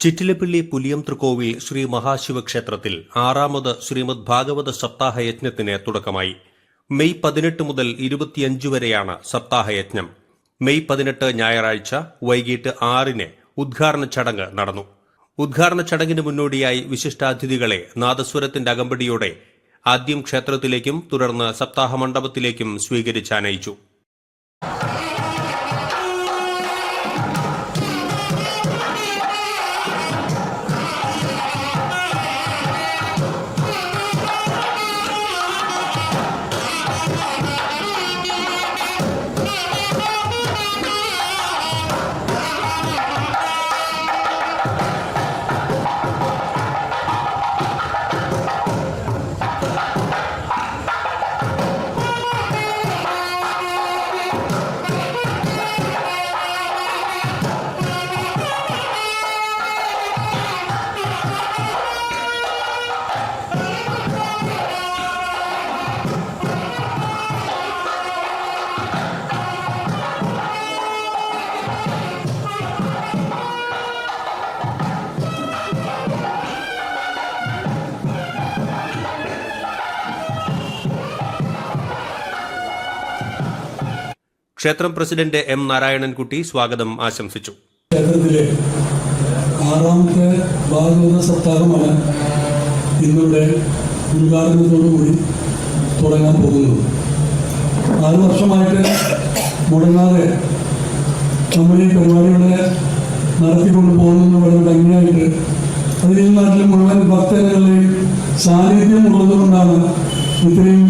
ചിറ്റിലപ്പിള്ളി പുലിയം തൃക്കോവിൽ ശ്രീ മഹാശിവക്ഷേത്രത്തിൽ ആറാമത് ശ്രീമദ് ഭാഗവത സപ്താഹ യജ്ഞത്തിന് തുടക്കമായി. മെയ് പതിനെട്ട് മുതൽ ഇരുപത്തിയഞ്ച് വരെയാണ് സപ്താഹയജ്ഞം. മെയ് പതിനെട്ട് ഞായറാഴ്ച വൈകിട്ട് ആറിന് ഉദ്ഘാടന ചടങ്ങ് നടന്നു. ഉദ്ഘാടന ചടങ്ങിന് മുന്നോടിയായി വിശിഷ്ടാതിഥികളെ നാദസ്വരത്തിന്റെ അകമ്പടിയോടെ ആദ്യം ക്ഷേത്രത്തിലേക്കും തുടർന്ന് സപ്താഹ മണ്ഡപത്തിലേക്കും സ്വീകരിച്ചാനയിച്ചു ക്ഷേത്രം പ്രസിഡന്റ് എം നാരായണൻകുട്ടി സ്വാഗതം ആശംസിച്ചു. ക്ഷേത്രത്തിലെ ആറാമത്തെ ഭാഗവത സപ്താഹമാണ് ഇന്നിവിടെ ഉദ്ഘാടനത്തോടുകൂടി തുടങ്ങാൻ പോകുന്നത്. ആറ് വർഷമായിട്ട് മുടങ്ങാതെ നമ്മുടെ ഈ പരിപാടികളെ നടത്തിക്കൊണ്ട് പോകുന്നത് വളരെ ഭംഗിയായിട്ട് അതിൽ ഈ നാട്ടിലെ മുഴുവൻ ഭക്തജനങ്ങളുടെയും സാന്നിധ്യം ഉള്ളതുകൊണ്ടാണ് ഇത്രയും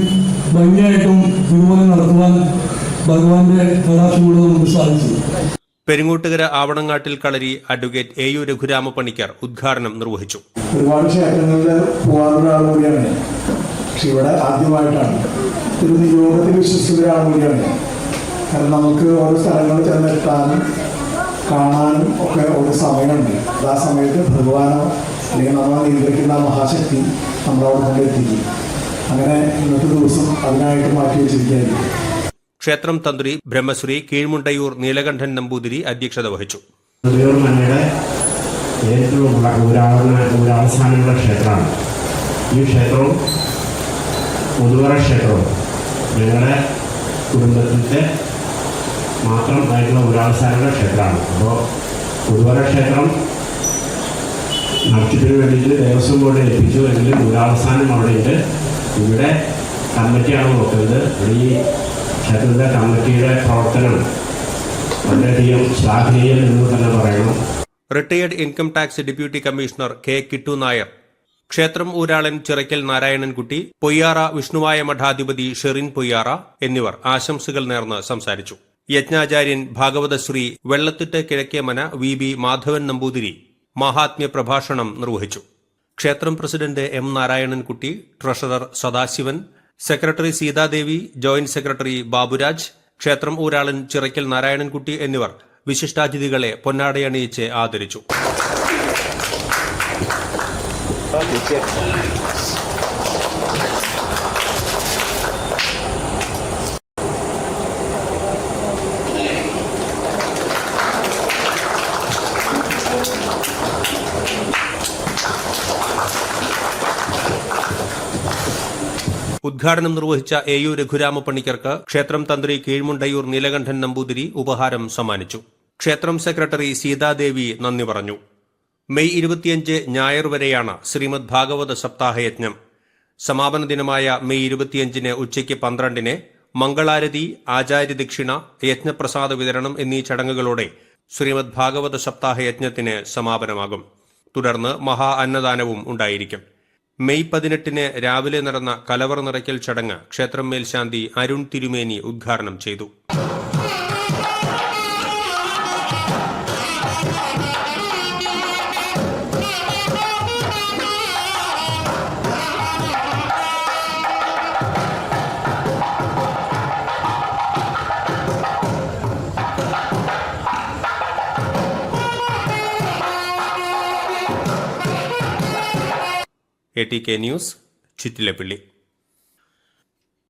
ഭംഗിയായിട്ടും ഇതുപോലെ നടത്തുവാൻ ഭഗവാന്റെ കടാക്ഷം കൊണ്ട് നമുക്ക് സാധിച്ചു. Peringottukara Avanangattil kalari advocate A U Raghurama Panicker ഉദ്ഘാടനം നിർവഹിച്ചു. ഒരുപാട് ക്ഷേത്രങ്ങളിൽ പോകാനുള്ള ആൾ കൂടിയാണ് പക്ഷെ ഇവിടെ ആദ്യമായിട്ടാണ്. ഒരു നിയോഗത്തിൽ വിശ്വസിച്ച ഒരാൾ കൂടിയാണ് കാരണം നമുക്ക് ഓരോ സ്ഥലങ്ങളിൽ ചെന്നെത്താനും കാണാനും ഒക്കെ ഒരു സമയമുണ്ട്. അത് ആ സമയത്ത് ഭഗവാനോ അല്ലെങ്കിൽ നമ്മളെ നിയന്ത്രിക്കുന്ന മഹാശക്തി നമ്മളവിടെ കൊണ്ടെത്തിക്കും അങ്ങനെ ഇന്നത്തെ ദിവസം അതിനായിട്ട് മാറ്റി വെച്ചിരിക്കുകയായിരിക്കും. ക്ഷേത്രം തന്ത്രി ബ്രഹ്മശ്രീ കീഴ്മുണ്ടയൂർ നീലകണ്ഠൻ നമ്പൂതിരി അധ്യക്ഷത വഹിച്ചു. ക്ഷേത്രമാണ്. ഈ ക്ഷേത്രവും മുതുവറ ക്ഷേത്രവും ഞങ്ങളുടെ കുടുംബത്തിന്റെ മാത്രമായിട്ടുള്ള ഊരാവസാനമുള്ള ക്ഷേത്രമാണ്. അപ്പോൾ മുതുവറ ക്ഷേത്രം നടത്തിപ്പിന് വേണ്ടിയിട്ട് ദേവസ്വം ബോർഡ് ഏൽപ്പിച്ചു എങ്കിലും അവിടെ അവിടെയുണ്ട്. ഇവിടെ കമ്മിറ്റിയാണ് നോക്കുന്നത്. ഈ ക്ഷേത്രത്തിലെ കമ്മിറ്റിയുടെ പ്രവർത്തനം വളരെയധികം ശ്ലാഘനീയം എന്ന് തന്നെ പറയണം retired income tax deputy commissioner K Kittu Nair ക്ഷേത്രം ഊരാളൻ ചിറയ്ക്കൽ നാരായണൻകുട്ടി പൊയ്യാറ വിഷ്ണുവായ മഠാധിപതി ഷെറിൻ പൊയ്യാറ എന്നിവർ ആശംസകൾ നേർന്ന് സംസാരിച്ചു. യജ്ഞാചാര്യൻ ഭാഗവതശ്രീ വെള്ളത്തിട്ട് കിഴക്കേമന വി ബി മാധവൻ നമ്പൂതിരി മഹാത്മ്യ പ്രഭാഷണം നിർവഹിച്ചു. ക്ഷേത്രം president M Narayanankutty treasurer Sadasivan secretary Seethadevi joint secretary Baburaj ക്ഷേത്രം ഊരാളൻ ചിറയ്ക്കൽ നാരായണൻകുട്ടി എന്നിവർ വിശിഷ്ടാതിഥികളെ പൊന്നാടയണിയിച്ച് ആദരിച്ചു. ഉദ്ഘാടനം നിർവഹിച്ച എ യു രഘുരാമ പണിക്കർക്ക് ക്ഷേത്രം തന്ത്രി കീഴ്മുണ്ടയൂർ നീലകണ്ഠൻ നമ്പൂതിരി ഉപഹാരം സമ്മാനിച്ചു. ക്ഷേത്രം സെക്രട്ടറി സീതാദേവി നന്ദി പറഞ്ഞു. മെയ് ഇരുപത്തിയഞ്ച് ഞായർ വരെയാണ് ശ്രീമദ് ഭാഗവത സപ്താഹയജ്ഞം. സമാപന ദിനമായ മെയ് ഇരുപത്തിയഞ്ചിന് ഉച്ചയ്ക്ക് പന്ത്രണ്ടിന് മംഗളാരതി ആചാര്യ ദക്ഷിണ യജ്ഞപ്രസാദ വിതരണം എന്നീ ചടങ്ങുകളോടെ ശ്രീമദ് ഭാഗവത സപ്താഹ യജ്ഞത്തിന് സമാപനമാകും. തുടർന്ന് മഹാ അന്നദാനവും ഉണ്ടായിരിക്കും. മെയ് പതിനെട്ടിന് രാവിലെ നടന്ന കലവർ നിറയ്ക്കൽ ചടങ്ങ് ക്ഷേത്രം മേൽശാന്തി അരുൺ തിരുമേനി ഉദ്ഘാടനം ചെയ്തു. A T K news Chittilappilly.